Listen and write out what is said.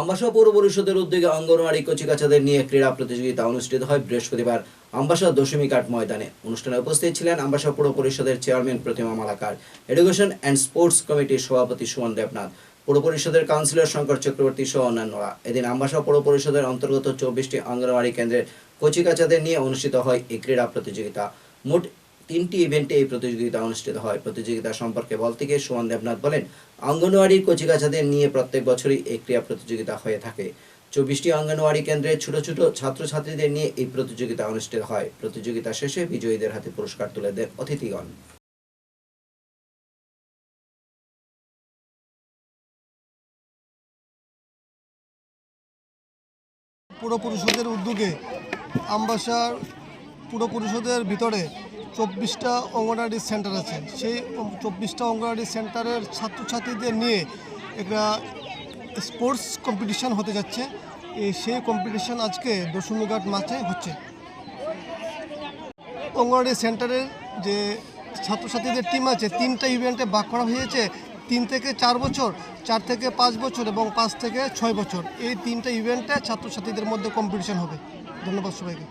আম্বাসা পৌর পরিষদের উদ্যোগে অঙ্গনওয়াড়ি কচিকাচাদের নিয়ে ক্রীড়া প্রতিযোগিতা অনুষ্ঠিত হয় বৃহস্পতিবার আম্বাসা দশমী ঘাট ময়দানে। অনুষ্ঠানে উপস্থিত ছিলেন আম্বাসা পৌর পরিষদের chairman Pratima Malakar, education and sports কমিটির সভাপতি সুমন দেবনাথ পৌর পরিষদের কাউন্সিলর শঙ্কর চক্রবর্তী সহ অন্যান্যরা। এদিন আম্বাসা পৌর পরিষদের অন্তর্গত চব্বিশটি অঙ্গনওয়াড়ি কেন্দ্রের কচিকাচাদের নিয়ে অনুষ্ঠিত হয় এই ক্রীড়া প্রতিযোগিতা। মোট তিনটি ইভেন্টে এই প্রতিযোগিতা অনুষ্ঠিত হয়। প্রতিযোগিতা সম্পর্কে বলতে গিয়ে সুমন দেবনাথ বলেন, অঙ্গনওয়াড়ির কচিকাচাদের নিয়ে প্রত্যেক বছরই এই ক্রীড়া প্রতিযোগিতা হয়ে থাকে। চব্বিশটি অঙ্গনওয়াড়ি কেন্দ্রে ছোট ছোট ছাত্রছাত্রীদের নিয়ে এই প্রতিযোগিতা অনুষ্ঠিত হয়। প্রতিযোগিতা শেষে বিজয়ীদের হাতে পুরস্কার তুলে দেন অতিথিগণ। পুর পরিষদের উদ্যোগে আমবাসার পুর পরিষদের ভিতরে চব্বিশটা অঙ্গনওয়াড়ি সেন্টার আছে। সেই চব্বিশটা অঙ্গনওয়াড়ি সেন্টারের ছাত্রছাত্রীদের নিয়ে একটা স্পোর্টস কম্পিটিশান হতে যাচ্ছে। সেই কম্পিটিশান আজকে দশমীঘাট মাঠে হচ্ছে। অঙ্গনওয়াড়ি সেন্টারের যে ছাত্রছাত্রীদের টিম আছে, তিনটা ইভেন্টে ভাগ করা হয়েছে। তিন থেকে চার বছর, চার থেকে পাঁচ বছর এবং পাঁচ থেকে ছয় বছর। এই তিনটা ইভেন্টে ছাত্রছাত্রীদের মধ্যে কম্পিটিশন হবে। ধন্যবাদ সবাইকে।